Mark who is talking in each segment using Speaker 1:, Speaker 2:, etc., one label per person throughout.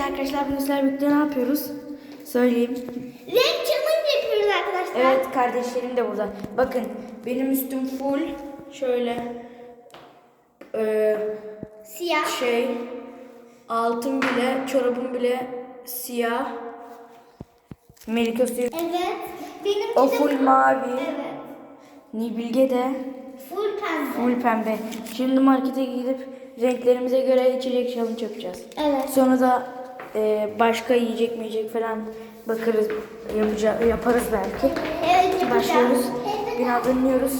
Speaker 1: Evet arkadaşlar bugün sizlerle birlikte ne yapıyoruz? Söyleyeyim.
Speaker 2: Renk challenge yapıyoruz arkadaşlar.
Speaker 1: Evet kardeşlerim de burada. Bakın benim üstüm full şöyle eee,
Speaker 2: Siyah.
Speaker 1: şey altın bile çorabım bile siyah. Melike
Speaker 2: Evet. Benimki
Speaker 1: o
Speaker 2: de
Speaker 1: full mavi.
Speaker 2: Evet.
Speaker 1: Nibilge de
Speaker 2: Full pembe.
Speaker 1: full pembe. Şimdi markete gidip renklerimize göre içecek challenge yapacağız.
Speaker 2: Evet.
Speaker 1: Sonra da e, başka yiyecek mi yiyecek falan bakarız, yapacağız, yaparız belki.
Speaker 2: Evet.
Speaker 1: Başlıyoruz. Binadan iniyoruz.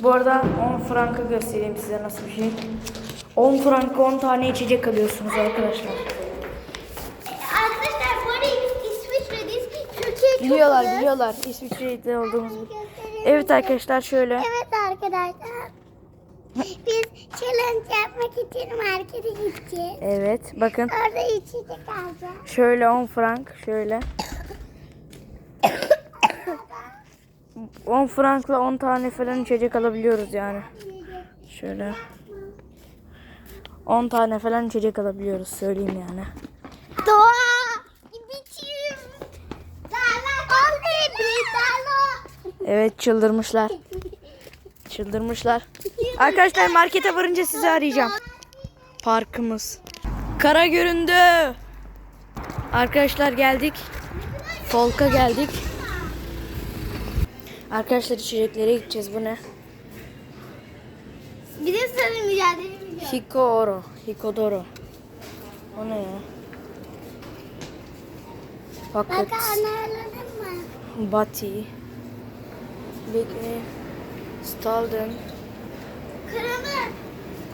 Speaker 1: Bu arada 10 franka göstereyim size nasıl bir şey. 10 franka 10 tane içecek alıyorsunuz arkadaşlar.
Speaker 2: Arkadaşlar bu arada İsviçre'deyiz. Türkiye çok
Speaker 1: Biliyorlar biliyorlar İsviçre'de olduğumuzu. Evet arkadaşlar şöyle.
Speaker 2: Evet arkadaşlar. Biz challenge yapmak için markete gideceğiz.
Speaker 1: Evet bakın
Speaker 2: Orada içecek alacağız.
Speaker 1: şöyle 10 frank şöyle. 10 frankla 10 tane falan içecek alabiliyoruz yani. Şöyle. 10 tane falan içecek alabiliyoruz söyleyeyim yani.
Speaker 2: Doğa. Biçim.
Speaker 1: Evet çıldırmışlar. Çıldırmışlar. Arkadaşlar markete varınca sizi arayacağım. Parkımız. Kara göründü. Arkadaşlar geldik. Folk'a geldik. Arkadaşlar içeceklere gideceğiz. Bu ne?
Speaker 2: Bir de sarı mücadele ediyor.
Speaker 1: Hikoro. Hikodoro. O ne ya? Pocket.
Speaker 2: Makarnaladın mı?
Speaker 1: Bati. Big E. Stalden.
Speaker 2: Kırmızı.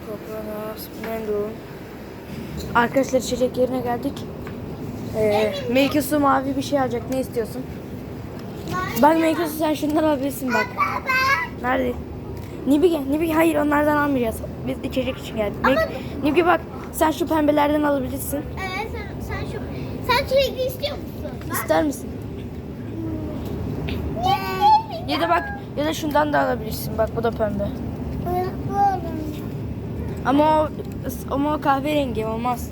Speaker 1: Kokonas, Mendul. Arkadaşlar içecek yerine geldik. Ee, Melike su mavi bir şey alacak. Ne istiyorsun? Bak Melike su sen şundan alabilirsin bak. Nerede? Nibige, Nibige hayır onlardan almayacağız. Biz içecek için geldik. Melike, Nibige bak sen şu pembelerden alabilirsin.
Speaker 2: Evet sen, sen şu sen sürekli istiyor musun?
Speaker 1: İster misin? Ya da bak ya da şundan da alabilirsin. Bak bu da pembe. Ama o, ama o kahverengi olmaz.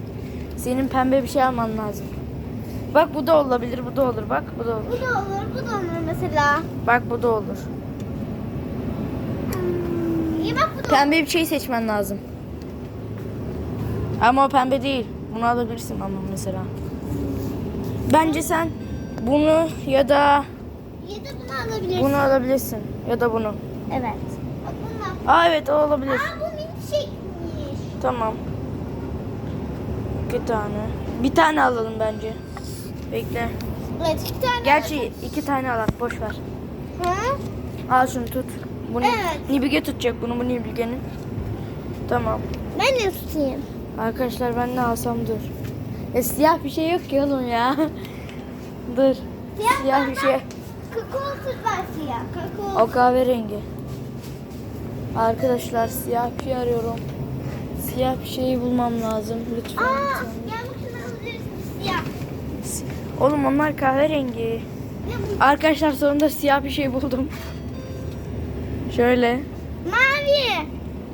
Speaker 1: Senin pembe bir şey alman lazım. Bak bu da olabilir, bu da olur. Bak bu da olur.
Speaker 2: Bu da olur, bu da olur mesela.
Speaker 1: Bak bu da olur.
Speaker 2: İyi bak bu da
Speaker 1: Pembe bir şey seçmen lazım. Ama o pembe değil. Bunu alabilirsin ama mesela. Bence sen bunu ya da
Speaker 2: Ya da bunu alabilirsin.
Speaker 1: bunu alabilirsin. Ya da bunu.
Speaker 2: Evet. Bak.
Speaker 1: Aa evet o olabilir.
Speaker 2: Aa bu.
Speaker 1: Tamam. İki tane. Bir tane alalım bence. Bekle.
Speaker 2: Evet iki tane.
Speaker 1: Gerçi iki tane alak boş ver.
Speaker 2: Hı?
Speaker 1: Al şunu tut. Bunu
Speaker 2: Evet.
Speaker 1: Nibige tutacak bunu bu Nibige'nin. Tamam.
Speaker 2: Ben de tutayım.
Speaker 1: Arkadaşlar ben ne alsam dur. E, siyah bir şey yok ki oğlum ya. dur. Siyah bir şey.
Speaker 2: Kakao var siyah. Kakao.
Speaker 1: O kahverengi. Arkadaşlar siyah bir şey arıyorum. Siyah bir şeyi bulmam lazım lütfen.
Speaker 2: Aa, gel siyah.
Speaker 1: Oğlum onlar kahverengi. Arkadaşlar sonunda siyah bir şey buldum. Şöyle.
Speaker 2: mavi.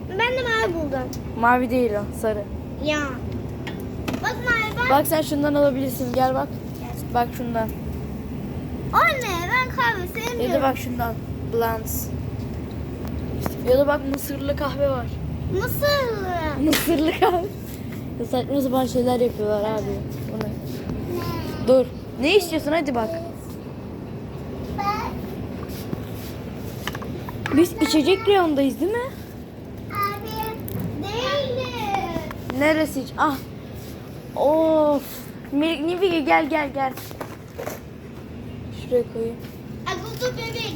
Speaker 2: Ben de mavi buldum.
Speaker 1: Mavi değil o sarı.
Speaker 2: Ya. Bak mavi bak.
Speaker 1: Bak sen şundan alabilirsin gel bak. Bak şundan.
Speaker 2: Anne ben kahve sevmiyorum.
Speaker 1: Ya da bak şundan. Blans. Ya da bak mısırlı kahve var.
Speaker 2: Mısırlı.
Speaker 1: Mısırlı kahve. Ya Saçma sapan şeyler yapıyorlar abi. Bu ne? Dur. Ne istiyorsun hadi bak.
Speaker 2: Bak.
Speaker 1: Biz içecek reyondayız değil mi?
Speaker 2: Abi. Değilim.
Speaker 1: Neresi? Ah. Of. Melik Nivige gel gel gel. Şuraya koyayım.
Speaker 2: Ay buldum bebek.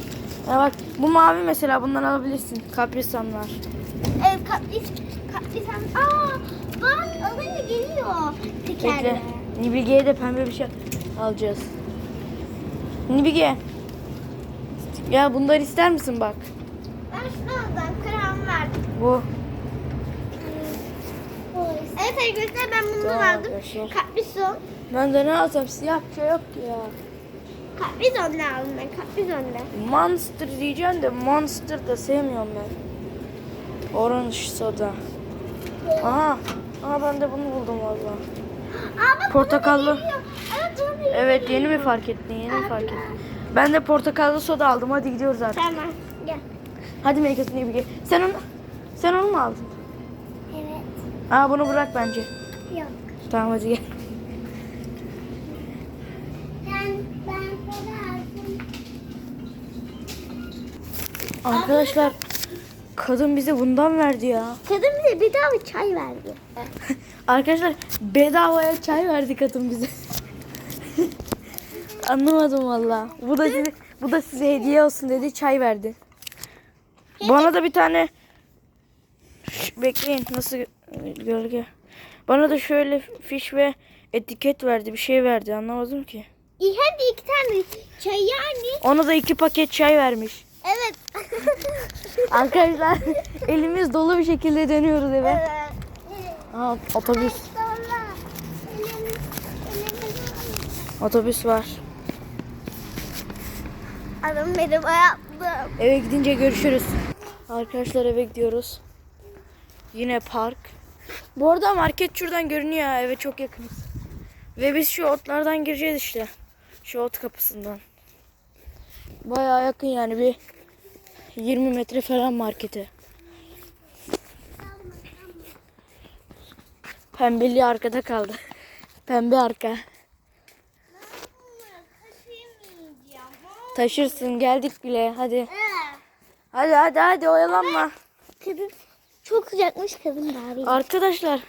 Speaker 1: Ya bak bu mavi mesela bundan alabilirsin. Kaprisan var.
Speaker 2: Evet kapris. Kaprisan. Aa bak alınca geliyor. Tekerle.
Speaker 1: Nibige'ye de pembe bir şey alacağız. Nibige. Ya bunları ister misin bak?
Speaker 2: Ben şunu aldım. Krem verdim.
Speaker 1: Bu.
Speaker 2: Evet arkadaşlar ben bunu aldım. Caprison.
Speaker 1: Ben de ne alsam siyah bir şey yok ki ya.
Speaker 2: Caprison'la aldım ben. Caprison'la.
Speaker 1: Monster diyeceğim de Monster da sevmiyorum ben. Orange soda. Aha. Aha ben de bunu buldum valla. Portakallı.
Speaker 2: Evet
Speaker 1: yeni mi fark ettin? Yeni mi fark ettin? Ben de portakallı soda aldım. Hadi gidiyoruz artık.
Speaker 2: Tamam gel.
Speaker 1: Hadi Melike'sin iyi bir gel. Sen onu, sen onu mu aldın?
Speaker 2: Evet.
Speaker 1: Aa bunu bırak bence.
Speaker 2: Yok.
Speaker 1: Tamam hadi gel. Arkadaşlar kadın bize bundan verdi ya.
Speaker 2: Kadın bize bedava çay verdi.
Speaker 1: Arkadaşlar bedavaya çay verdi kadın bize. Anlamadım valla. Bu da size, bu da size hediye olsun dedi çay verdi. Bana da bir tane Şş, bekleyin nasıl gö- gölge. Bana da şöyle fiş ve etiket verdi bir şey verdi anlamadım ki.
Speaker 2: İyi hadi iki tane çay yani.
Speaker 1: Ona da iki paket çay vermiş.
Speaker 2: Evet.
Speaker 1: Arkadaşlar elimiz dolu bir şekilde dönüyoruz eve.
Speaker 2: evet.
Speaker 1: Aa, otobüs. Otobüs var.
Speaker 2: Adam merhaba yaptım.
Speaker 1: Eve gidince görüşürüz. Arkadaşlar eve gidiyoruz. Yine park. Bu arada market şuradan görünüyor. ha, Eve çok yakınız. Ve biz şu otlardan gireceğiz işte. Şu ot kapısından. Bayağı yakın yani bir 20 metre falan markete. Pembeli arkada kaldı. Pembe arka. Taşırsın geldik bile hadi. Hadi hadi hadi oyalanma.
Speaker 2: Kadın çok sıcakmış kadın bari.
Speaker 1: Arkadaşlar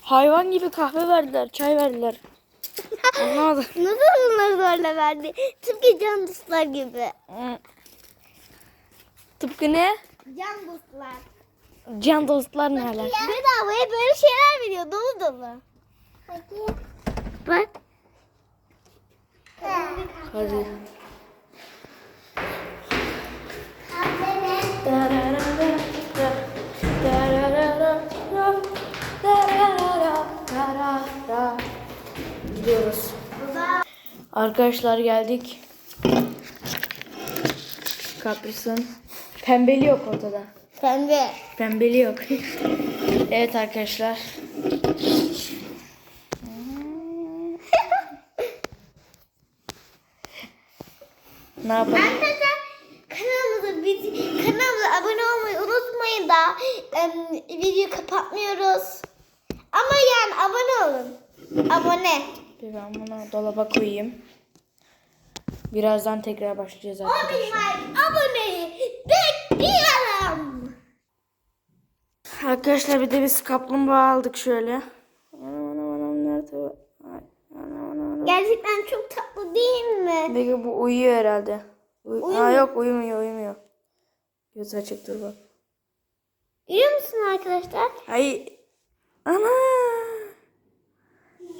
Speaker 1: hayvan gibi kahve verdiler, çay verdiler. Anlamadım.
Speaker 2: Nasıl bunları zorla verdi? Tıpkı can dostlar gibi.
Speaker 1: Tıpkı ne?
Speaker 2: Can dostlar.
Speaker 1: Can dostlar ne alaka?
Speaker 2: Bedavaya böyle şeyler veriyor dolu dolu. Bak.
Speaker 1: Hadi. Gidiyoruz. Arkadaşlar geldik. Kapris'in pembeli yok ortada.
Speaker 2: Pembe.
Speaker 1: Pembeli yok. evet arkadaşlar. ne yapalım?
Speaker 2: Arkadaşlar kanalımıza, biz, kanalımıza abone olmayı unutmayın da em, videoyu kapatmıyoruz. Ama yani abone olun. Abone.
Speaker 1: Bir ben bunu dolaba koyayım. Birazdan tekrar başlayacağız
Speaker 2: 10 bin
Speaker 1: arkadaşlar.
Speaker 2: like aboneyi bekliyorum.
Speaker 1: Arkadaşlar bir de biz kaplumbağa aldık şöyle. Anam anam anam nerede bu? Ay, Anam anam anam.
Speaker 2: Gerçekten çok tatlı değil mi?
Speaker 1: Peki bu uyuyor herhalde. Uy
Speaker 2: Uyumuyor.
Speaker 1: Aa, yok uyumuyor uyumuyor. Göz açık dur bak.
Speaker 2: Görüyor musun arkadaşlar?
Speaker 1: Ay. Ana.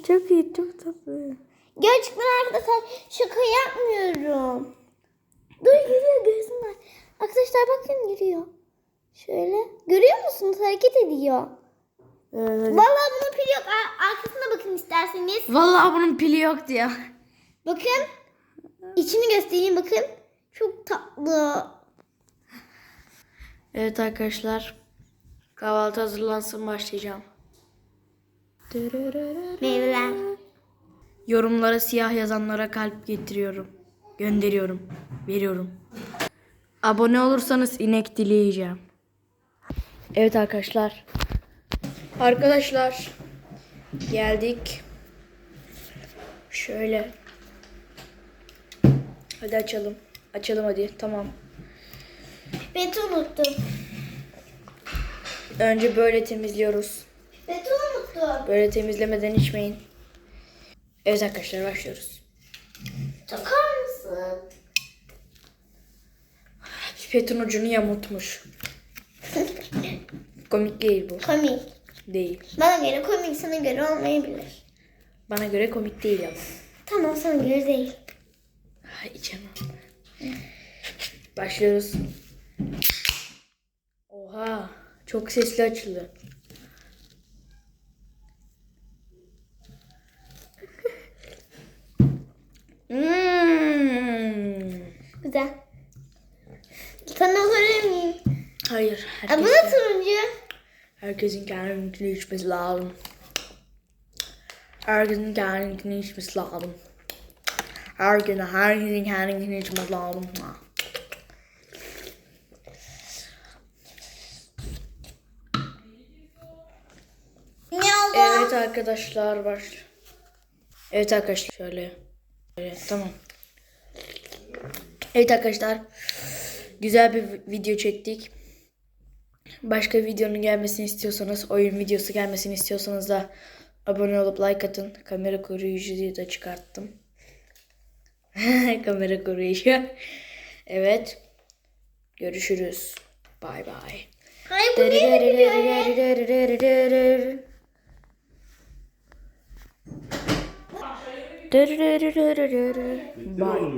Speaker 1: Çok iyi çok tatlı.
Speaker 2: Gerçekten arkadaşlar şaka yapmıyorum. Dur yürüyor gözüm var. Arkadaşlar bakın yürüyor. Şöyle. Görüyor musunuz? Hareket ediyor.
Speaker 1: Evet.
Speaker 2: Vallahi bunun pili yok. Ar- arkasına bakın isterseniz.
Speaker 1: Vallahi bunun pili yok diyor.
Speaker 2: Bakın. İçini göstereyim bakın. Çok tatlı.
Speaker 1: Evet arkadaşlar. Kahvaltı hazırlansın başlayacağım.
Speaker 2: Meyveler.
Speaker 1: Yorumlara siyah yazanlara kalp getiriyorum. Gönderiyorum. Veriyorum. Abone olursanız inek dileyeceğim. Evet arkadaşlar. Arkadaşlar. Geldik. Şöyle. Hadi açalım. Açalım hadi. Tamam.
Speaker 2: Beti unuttum.
Speaker 1: Önce böyle temizliyoruz.
Speaker 2: Beti unuttum.
Speaker 1: Böyle temizlemeden içmeyin. Evet arkadaşlar başlıyoruz. Pipetin ucunu yamultmuş. Komik değil bu.
Speaker 2: Komik.
Speaker 1: Değil.
Speaker 2: Bana göre komik sana göre olmayabilir.
Speaker 1: Bana göre komik değil ama.
Speaker 2: Tamam sana göre değil.
Speaker 1: Ay, içemem. Başlıyoruz. Oha. Çok sesli açıldı. Hmm.
Speaker 2: Güzel. Sana alabilir miyim?
Speaker 1: Hayır.
Speaker 2: Aa, bu
Speaker 1: Herkes,
Speaker 2: da turuncu.
Speaker 1: herkesin kendini içmesi lazım. Herkesin kendini içmesi lazım. Her gün herkesin kendini içmesi lazım. Ha.
Speaker 2: Ne oldu?
Speaker 1: Evet arkadaşlar var. Evet arkadaşlar şöyle. şöyle tamam. Evet arkadaşlar. Güzel bir video çektik. Başka videonun gelmesini istiyorsanız, oyun videosu gelmesini istiyorsanız da abone olup like atın. Kamera koruyucuyu da çıkarttım. Kamera koruyucu. Evet. Görüşürüz. Bay bay.
Speaker 2: Hayır bu niye?
Speaker 1: Bye.